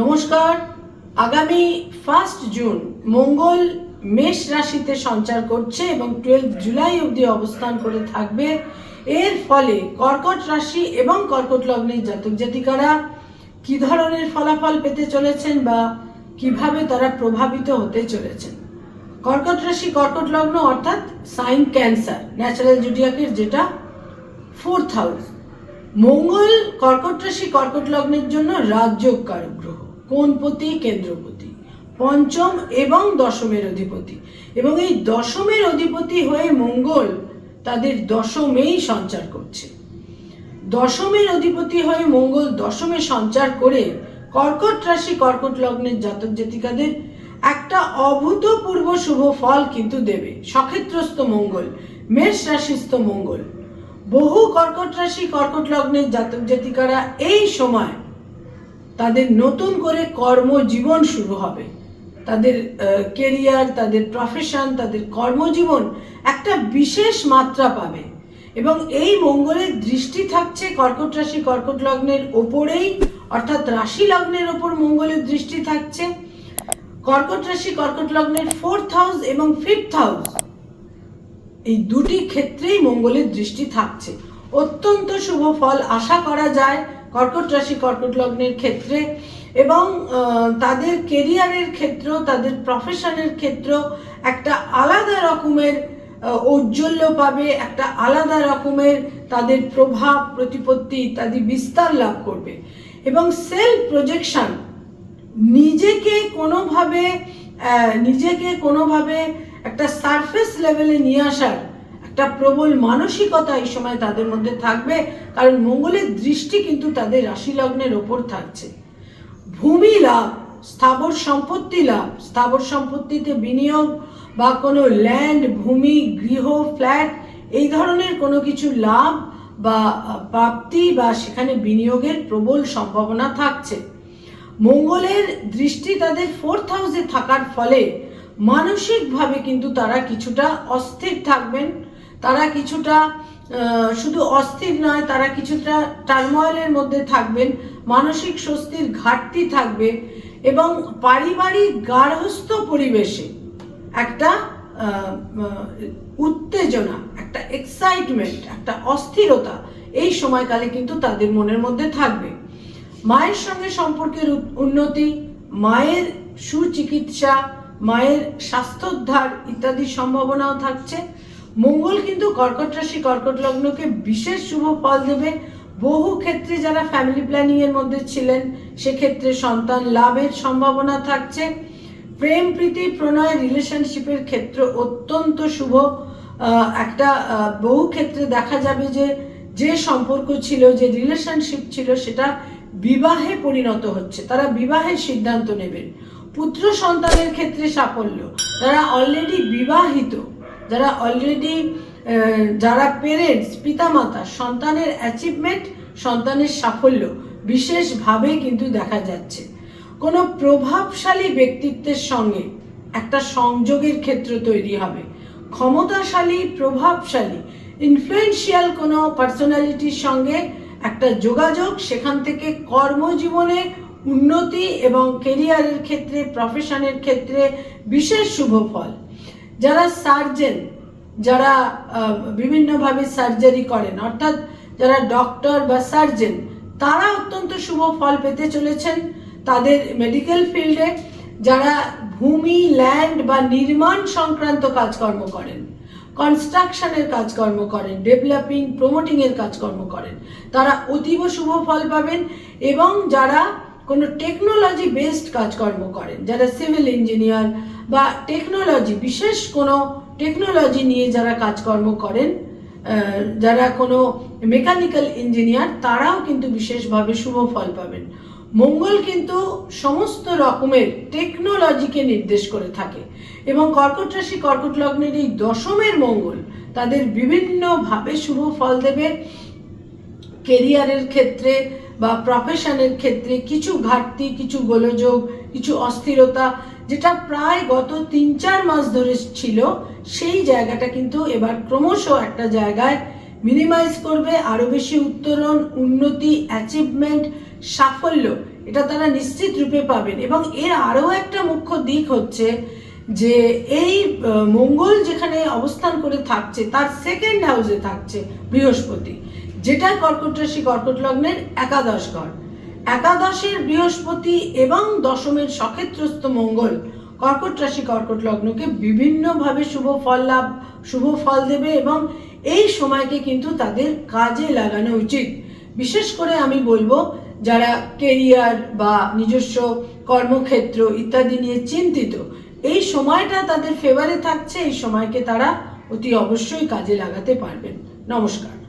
নমস্কার। আগামী first June মঙ্গল মেষ রাশিতে সঞ্চার করছে এবং টুয়েলভ জুলাই অবধি অবস্থান করে থাকবে। এর ফলে কর্কট রাশি এবং কর্কট লগ্নের জাতক জাতিকারা কি ধরনের ফলাফল পেতে চলেছেন বা কীভাবে তারা প্রভাবিত হতে চলেছেন? কর্কট রাশি, কর্কট লগ্ন অর্থাৎ সাইন ক্যান্সার, ন্যাচারাল জুডিয়াকের যেটা ফোর্থ হাউস মঙ্গল কর্কট রাশি কর্কট লগ্নের জন্য রাজযোগ কারক গ্রহ। কোনপতি কেন্দ্রপতি। পঞ্চম এবং দশমের অধিপতি। এবং এই দশমের অধিপতি হয়ে মঙ্গল তাদের দশমেই সঞ্চার করছে। দশমের অধিপতি হয়ে মঙ্গল দশমে সঞ্চার করে কর্কট রাশি কর্কট লগ্নের জাতক জাতিকাদের একটা অভূতপূর্ব শুভ ফল কিন্তু দেবে। সক্ষেত্রস্থ মঙ্গল, মেষ রাশিস্থ মঙ্গল। বহু কর্কট রাশি, কর্কট লগ্নের জাতক জাতিকারা এই সময় তাদের নতুন করে কর্মজীবন শুরু হবে। তাদের কেরিয়ার তাদের প্রফেশন তাদের কর্মজীবন একটা বিশেষ মাত্রা পাবে। এবং এই মঙ্গলের দৃষ্টি থাকছে কর্কট রাশি, কর্কট লগ্নের ওপরেই, অর্থাৎ রাশি লগ্নের ওপর মঙ্গলের দৃষ্টি থাকছে। কর্কট রাশি, কর্কট লগ্নের ফোর্থ হাউস এবং ফিফথ হাউস এই দুটি ক্ষেত্রেই মঙ্গলের দৃষ্টি থাকছে। অত্যন্ত শুভ ফল আশা করা যায় কর্কট রাশি, কর্কট লগ্নের ক্ষেত্রে এবং তাদের কেরিয়ারের ক্ষেত্র, তাদের প্রফেশনের ক্ষেত্র একটা আলাদা রকমের ঔজ্জ্বল্য পাবে, একটা আলাদা রকমের তাদের প্রভাব, প্রতিপত্তি ইত্যাদি বিস্তার লাভ করবে। এবং সেলফ প্রজেকশন নিজেকে কোনোভাবে নিজেকে কোনোভাবে একটা সারফেস লেভেলে নিয়ে আসার একটা প্রবল মানসিকতা এই সময় তাদের মধ্যে থাকবে, কারণ মঙ্গলের দৃষ্টি কিন্তু তাদের রাশি লগ্নের ওপর থাকছে। ভূমি লাভ, স্থাবর সম্পত্তি লাভ, স্থাবর সম্পত্তিতে বিনিয়োগ বা কোনো ল্যান্ড ভূমি, গৃহ ফ্ল্যাট এই ধরনের কোনো কিছু লাভ বা প্রাপ্তি বা সেখানে বিনিয়োগের প্রবল সম্ভাবনা থাকছে। মঙ্গলের দৃষ্টি তাদের ফোর্থ হাউসে থাকার ফলে মানসিকভাবে কিন্তু তারা কিছুটা অস্থির থাকবেন, তারা কিছুটা শুধু অস্থির নয়, তারা কিছুটা টার্ময়েলের মধ্যে থাকবেন, মানসিক স্বস্তির ঘাটতি থাকবে এবং পারিবারিক গার্হস্থ পরিবেশে একটা উত্তেজনা, একটা এক্সাইটমেন্ট একটা অস্থিরতা এই সময়কালে কিন্তু তাদের মনের মধ্যে থাকবে। মায়ের সঙ্গে সম্পর্কের উন্নতি, মায়ের সুচিকিৎসা মায়ের স্বাস্থ্যোদ্ধার ইত্যাদি সম্ভাবনাও থাকছে। মঙ্গল কিন্তু কর্কট রাশি, কর্কট লগ্নকে বিশেষ শুভ ফল দেবে। বহু ক্ষেত্রে যারা ফ্যামিলি প্ল্যানিং এর মধ্যে ছিলেন, সেক্ষেত্রে সন্তান লাভের সম্ভাবনা থাকছে। প্রেম, প্রীতি, প্রণয় রিলেশনশিপের ক্ষেত্র অত্যন্ত শুভ। একটা বহু ক্ষেত্রে দেখা যাবে যে যে সম্পর্ক ছিল, যে রিলেশনশিপ ছিল, সেটা বিবাহে পরিণত হচ্ছে। তারা বিবাহের সিদ্ধান্ত নেবেন। পুত্র সন্তানের ক্ষেত্রে সাফল্য। যারা অলরেডি বিবাহিত, যারা অলরেডি যারা পেরেন্টস পিতামাতা, সন্তানের অ্যাচিভমেন্ট সন্তানের সাফল্য বিশেষভাবে কিন্তু দেখা যাচ্ছে। কোনো প্রভাবশালী ব্যক্তিত্বের সঙ্গে একটা সংযোগের ক্ষেত্র তৈরি হবে। ক্ষমতাশালী, প্রভাবশালী ইনফ্লুয়েন্সিয়াল কোনো পার্সোনালিটির সঙ্গে একটা যোগাযোগ, সেখান থেকে কর্মজীবনে উন্নতি এবং কেরিয়ারের ক্ষেত্রে প্রফেশনের ক্ষেত্রে বিশেষ শুভ ফল। যারা সার্জেন যারা বিভিন্নভাবে সার্জারি করেন, অর্থাৎ যারা ডক্টর বা সার্জেন তারা অত্যন্ত শুভ ফল পেতে চলেছেন তাদের মেডিকেল ফিল্ডে যারা ভূমি ল্যান্ড বা নির্মাণ সংক্রান্ত কাজকর্ম করেন কনস্ট্রাকশনের কাজকর্ম করেন ডেভেলপিং প্রমোটিং এর কাজকর্ম করেন, তারা অতীব শুভ ফল পাবেন এবং যারা কোনো টেকনোলজি বেসড কাজকর্ম করেন, যারা সিভিল ইঞ্জিনিয়ার বা টেকনোলজি বিশেষ কোনো টেকনোলজি নিয়ে যারা কাজকর্ম করেন যারা কোনো মেকানিক্যাল ইঞ্জিনিয়ার তারাও কিন্তু বিশেষভাবে শুভ ফল পাবেন। মঙ্গল কিন্তু সমস্ত রকমের টেকনোলজিকে নির্দেশ করে থাকে এবং কর্কট রাশি, কর্কট লগ্নের এই দশমের মঙ্গল তাদের বিভিন্নভাবে শুভ ফল দেবে। কেরিয়ারের ক্ষেত্রে বা প্রফেশনের ক্ষেত্রে কিছু ঘাটতি, কিছু গোলযোগ, কিছু অস্থিরতা যেটা প্রায় গত তিন চার মাস ধরে ছিল, সেই জায়গাটা কিন্তু এবার ক্রমশ একটা জায়গায় মিনিমাইজ করবে, আরও বেশি উত্তরণ, উন্নতি অ্যাচিভমেন্ট সাফল্য এটা তারা নিশ্চিত রূপে পাবেন। এবং এর আরও একটা মুখ্য দিক হচ্ছে যে এই মঙ্গল যেখানে অবস্থান করে থাকছে, তার সেকেন্ড হাউসে থাকছে বৃহস্পতি। যেটা কর্কট রাশি, কর্কট লগ্নের একাদশ ঘর। একাদশের বৃহস্পতি এবং দশমের সক্ষেত্রস্থ মঙ্গল কর্কট রাশি, কর্কট লগ্নকে বিভিন্নভাবে শুভ ফল লাভ, শুভ ফল দেবে এবং এই সময়কে কিন্তু তাদের কাজে লাগানো উচিত। বিশেষ করে আমি বলব, যারা কেরিয়ার বা নিজস্ব কর্মক্ষেত্র ইত্যাদি নিয়ে চিন্তিত, এই সময়টা তাদের ফেভারে থাকছে, এই সময়কে তারা অতি অবশ্যই কাজে লাগাতে পারবেন। নমস্কার।